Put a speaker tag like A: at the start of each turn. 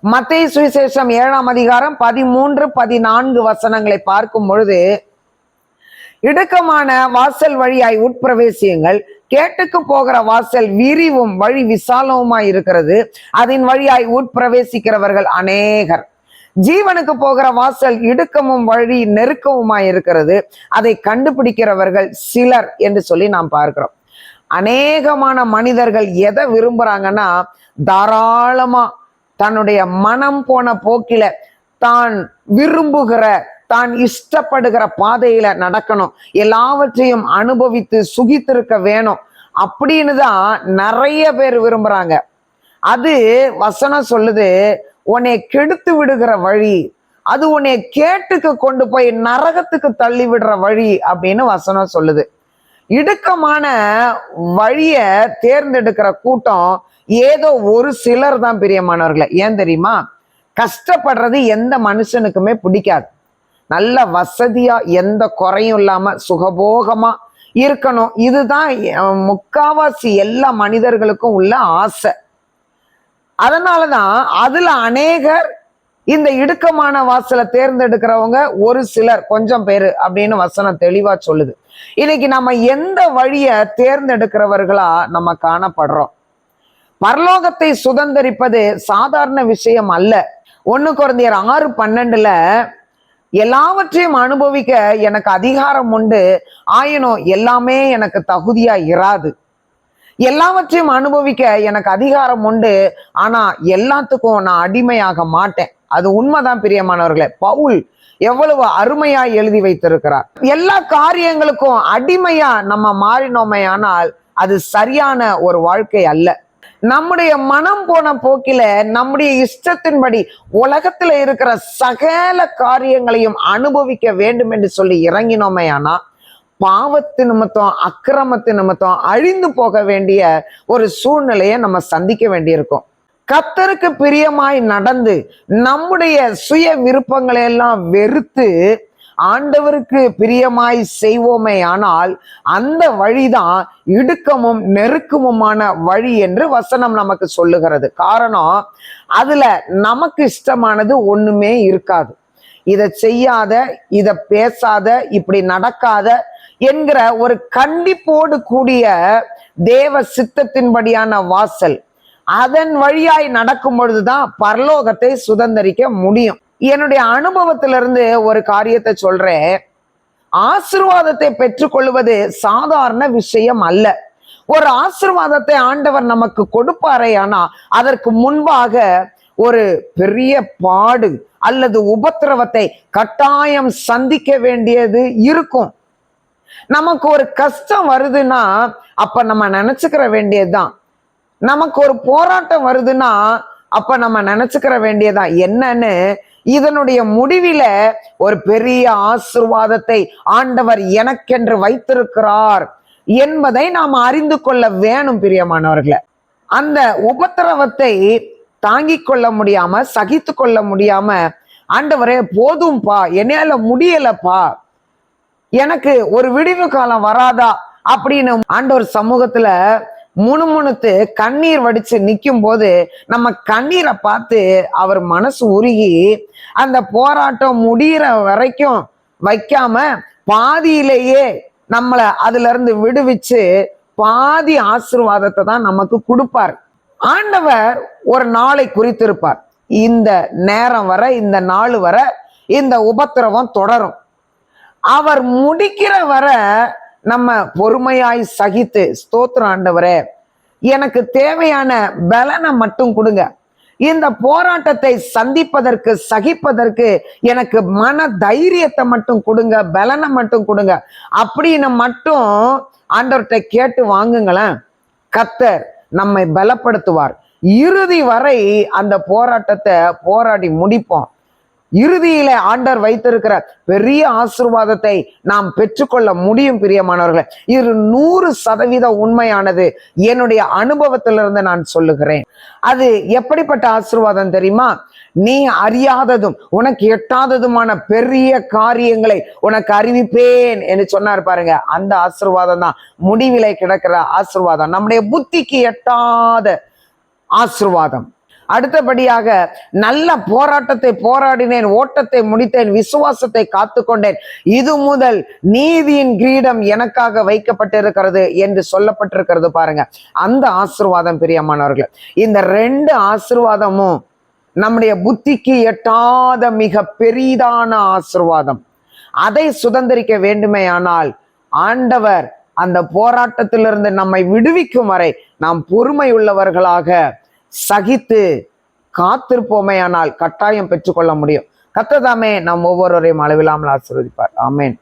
A: மத்திய சுவிசேஷம் ஏழாம் அதிகாரம் பதிமூன்று பதினான்கு வசனங்களை பார்க்கும் பொழுது இடுக்கமான வாசல் வழியாய் உட்பிரவேசியுங்கள். கேட்டுக்கு போகிற வாசல் விரிவும் வழி விசாலவுமாய் இருக்கிறது. அதன் வழியாய் உட்பிரவேசிக்கிறவர்கள் அநேகர். ஜீவனுக்கு போகிற வாசல் இடுக்கமும் வழி நெருக்கமுமாய் இருக்கிறது. அதை கண்டுபிடிக்கிறவர்கள் சிலர் என்று சொல்லி நாம் பார்க்கிறோம். அநேகமான மனிதர்கள் எதை விரும்புறாங்கன்னா தாராளமா தன்னுடைய மனம் போன போக்கில தான் விரும்புகிற தான் இஷ்டப்படுகிற பாதையில நடக்கணும். எல்லாவற்றையும் அனுபவித்து சுகித்திருக்க வேணும். அப்படின்னு தான் நிறைய பேர் விரும்புறாங்க. அது வசனம் சொல்லுது உன்னை கெடுத்து விடுகிற வழி அது உன்னை கேட்டுக்கு கொண்டு போய் நரகத்துக்கு தள்ளி விடுற வழி அப்படின்னு வசனம் சொல்லுது. இடுக்கமான வழிய தேர்ந்தெடுக்கிற கூட்டம் ஏதோ ஒரு சிலர் தான் பிரியமானவர்களை. ஏன் தெரியுமா? கஷ்டப்படுறது எந்த மனுஷனுக்குமே பிடிக்காது. நல்ல வசதியா எந்த குறையும் இல்லாம சுகபோகமா இருக்கணும். இதுதான் முக்காவாசி எல்லா மனிதர்களுக்கும் உள்ள ஆசை. அதனாலதான் அதுல அநேகர் இந்த இடுக்கமான வாசலை தேர்ந்தெடுக்கிறவங்க ஒரு சிலர் கொஞ்சம் பேரு அப்படின்னு வசனம் தெளிவா சொல்லுது. இன்னைக்கு நம்ம எந்த வழிய தேர்ந்தெடுக்கிறவர்களா நம்ம காணப்படுறோம்? பரலோகத்தை சுதந்தரிப்பது சாதாரண விஷயம் அல்ல. ஒன்னு குழந்தையர் ஆறு பன்னெண்டுல எல்லாவற்றையும் அனுபவிக்க எனக்கு அதிகாரம் உண்டு ஆயினும் எல்லாமே எனக்கு தகுதியா இராது. எல்லாவற்றையும் அனுபவிக்க எனக்கு அதிகாரம் உண்டு ஆனா எல்லாத்துக்கும் நான் அடிமையாக மாட்டேன். அது உண்மைதான் பிரியமானவர்களே. பவுல் எவ்வளவு அருமையா எழுதி வைத்திருக்கிறார். எல்லா காரியங்களுக்கும் அடிமையா நம்ம மாறினோமே ஆனால் அது சரியான ஒரு வாழ்க்கை அல்ல. நம்முடைய மனம் போன போக்கில நம்முடைய இஷ்டத்தின்படி உலகத்துல இருக்கிற சகல காரியங்களையும் அனுபவிக்க வேண்டும் என்று சொல்லி இறங்கினோமே ஆனா பாவத்து நிமித்தம் அக்கிரமத்து நிமித்தம் அழிந்து போக வேண்டிய ஒரு சூழ்நிலையை நம்ம சந்திக்க வேண்டியிருக்கும். கத்தருக்கு பிரியமாய் நடந்து நம்முடைய சுய விருப்பங்களை எல்லாம் வெறுத்து ஆண்டவருக்கு பிரியமாய் செய்வோமே ஆனால் அந்த வழிதான் இடுக்கமும் நெருக்கமுமான வழி என்று வசனம் நமக்கு சொல்லுகிறது. காரணம் அதுல நமக்கு இஷ்டமானது ஒண்ணுமே இருக்காது. இதை செய்யாத இதை பேசாத இப்படி நடக்காத என்கிற ஒரு கண்டிப்போடு கூடிய தேவ சித்தத்தின்படியான வாசல் அதன் வழியாய் நடக்கும் பொழுதுதான் பரலோகத்தை சுதந்தரிக்க முடியும். என்னுடைய அனுபவத்திலிருந்து ஒரு காரியத்தை சொல்றேன். ஆசிர்வாதத்தை பெற்றுக்கொள்வது சாதாரண விஷயம் அல்ல. ஒரு ஆசிர்வாதத்தை ஆண்டவர் நமக்கு கொடுப்பாரே ஆனா அதற்கு முன்பாக ஒரு பெரிய பாடு அல்லது உபத்திரவத்தை கட்டாயம் சந்திக்க வேண்டியது இருக்கும். நமக்கு ஒரு கஷ்டம் வருதுன்னா அப்ப நம்ம நினைச்சுக்கிற வேண்டியதுதான். நமக்கு ஒரு போராட்டம் வருதுன்னா அப்ப நம்ம நினைச்சுக்கிற வேண்டியதுதான் என்னன்னு இதனுடைய முடிவில ஒரு பெரிய ஆசிர்வாதத்தை ஆண்டவர் எனக்கென்று வைத்திருக்கிறார் என்பதை நாம் அறிந்து கொள்ள வேணும் பிரியமானவர்களை. அந்த உபத்திரவத்தை தாங்கிக் கொள்ள முடியாம சகித்து கொள்ள முடியாம ஆண்டவரே போதும்பா என்னால முடியலப்பா எனக்கு ஒரு விடிவு காலம் வராதா அப்படின்னு ஆண்டவர் சமூகத்துல முணுமுணுத்து கண்ணீர் வடிச்சு நிற்கும் போது நம்ம கண்ணீரை பார்த்து அவர் மனசு உருகி அந்த போராட்டம் முடியிற வரைக்கும் வைக்காம பாதியிலேயே நம்மளை அதுல இருந்து விடுவிச்சு பாதி ஆசிர்வாதத்தை தான் நமக்கு கொடுப்பார். ஆண்டவர் ஒரு நாளை குறித்திருப்பார். இந்த நேரம் வர இந்த நாள் வர இந்த உபத்திரவம் தொடரும். அவர் முடிக்கிற வர நம்ம பொறுமையாய் சகித்து ஸ்தோத்திரம் ஆண்டவரே எனக்கு தேவையான பலனை மட்டும் கொடுங்க. இந்த போராட்டத்தை சந்திப்பதற்கு சகிப்பதற்கு எனக்கு மன தைரியத்தை மட்டும் கொடுங்க பலனை மட்டும் கொடுங்க. அப்படின்னு மட்டும் ஆண்டவர்கிட்ட கேட்டு வாங்குங்களேன். கத்தர் நம்மை பலப்படுத்துவார். இறுதி வரை அந்த போராட்டத்தை போராடி முடிப்போம். இறுதியில ஆண்டவர் வைத்திருக்கிற பெரிய ஆசிர்வாதத்தை நாம் பெற்றுக்கொள்ள முடியும் பிரியமானவர்களே. இது நூறு சதவீத உண்மையானது. என்னுடைய அனுபவத்திலிருந்து நான் சொல்லுகிறேன். அது எப்படிப்பட்ட ஆசிர்வாதம் தெரியுமா? நீ அறியாததும் உனக்கு எட்டாததுமான பெரிய காரியங்களை உனக்கு அறிவிப்பேன் என்று சொன்னார் பாருங்க. அந்த ஆசிர்வாதம் தான். முடிவிலை கிடக்கிற ஆசிர்வாதம். நம்முடைய புத்திக்கு எட்டாத ஆசிர்வாதம். அடுத்தபடியாக நல்ல போராட்டத்தை போராடினேன் ஓட்டத்தை முடித்தேன் விசுவாசத்தை காத்துக்கொண்டேன். இது முதல் நீதியின் கிரீடம் எனக்காக வைக்கப்பட்டிருக்கிறது என்று சொல்லப்பட்டிருக்கிறது பாருங்க. அந்த ஆசிர்வாதம் பிரியமானவர்கள் இந்த ரெண்டு ஆசிர்வாதமும் நம்முடைய புத்திக்கு எட்டாத மிக பெரிதான ஆசிர்வாதம். அதை சுதந்திரிக்க வேண்டுமேயானால் ஆண்டவர் அந்த போராட்டத்திலிருந்து நம்மை விடுவிக்கும் வரை நாம் பொறுமை சகித்து காத்திருப்போமே ஆனால் கட்டாயம் பெற்றுக்கொள்ள முடியும். கத்ததாமே நாம் ஒவ்வொருவரையும் அளவில்லாமல் ஆசீர்வதிப்பார். ஆமேன்.